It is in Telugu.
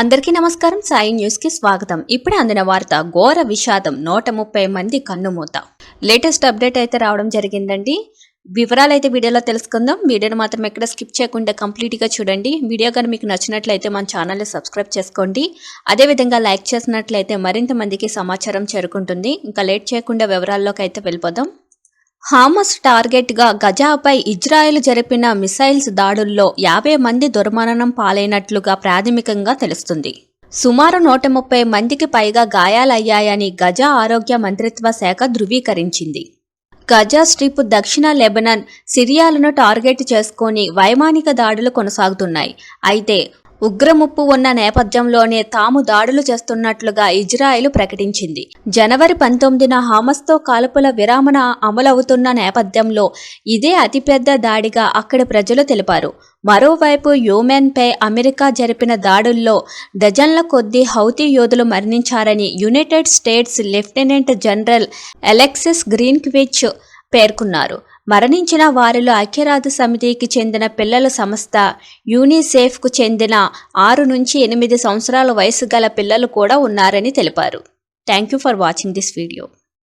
అందరికీ నమస్కారం. సాయి న్యూస్కి స్వాగతం. ఇప్పుడే అందిన వార్త ఘోర విషాదం నూట ముప్పై మంది కన్నుమూత. లేటెస్ట్ అప్డేట్ అయితే రావడం జరిగిందండి. వివరాలు అయితే వీడియోలో తెలుసుకుందాం. వీడియోని మాత్రం ఎక్కడ స్కిప్ చేయకుండా కంప్లీట్గా చూడండి. వీడియో కానీ మీకు నచ్చినట్లయితే మన ఛానల్ని సబ్స్క్రైబ్ చేసుకోండి. అదేవిధంగా లైక్ చేసినట్లయితే మరింత మందికి సమాచారం చేరుకుంటుంది. ఇంకా లేట్ చేయకుండా వివరాల్లోకి అయితే వెళ్ళిపోదాం. హామస్ టార్గెట్గా గజాపై ఇజ్రాయెల్ జరిపిన మిసైల్స్ దాడుల్లో యాభై మంది దుర్మరణం పాలైనట్లుగా ప్రాథమికంగా తెలుస్తుంది. సుమారు నూట ముప్పై మందికి పైగా గాయాలయ్యాయని గజా ఆరోగ్య మంత్రిత్వ శాఖ ధృవీకరించింది. గజా స్ట్రిప్ దక్షిణ లెబనన్ సిరియాలను టార్గెట్ చేసుకొని వైమానిక దాడులు కొనసాగుతున్నాయి. అయితే ఉగ్రముప్పు ఉన్న నేపథ్యంలోనే తాము దాడులు చేస్తున్నట్లుగా ఇజ్రాయెల్ ప్రకటించింది. జనవరి పంతొమ్మిదిన హామస్తో కాల్పుల విరామణ అమలవుతున్న నేపథ్యంలో ఇదే అతిపెద్ద దాడిగా అక్కడి ప్రజలు తెలిపారు. మరోవైపు యూమెన్పై అమెరికా జరిపిన దాడుల్లో డజన్ల కొద్దీ హౌతీ యోధులు మరణించారని United States lieutenant general Alexis Grynkewich పేర్కొన్నారు. మరణించిన వారిలో ఐక్యరాజ్య సమితికి చెందిన పిల్లల సంస్థ యూనిసెఫ్కు చెందిన ఆరు నుంచి ఎనిమిది సంవత్సరాల వయసు గల పిల్లలు కూడా ఉన్నారని తెలిపారు. Thank you for watching this video.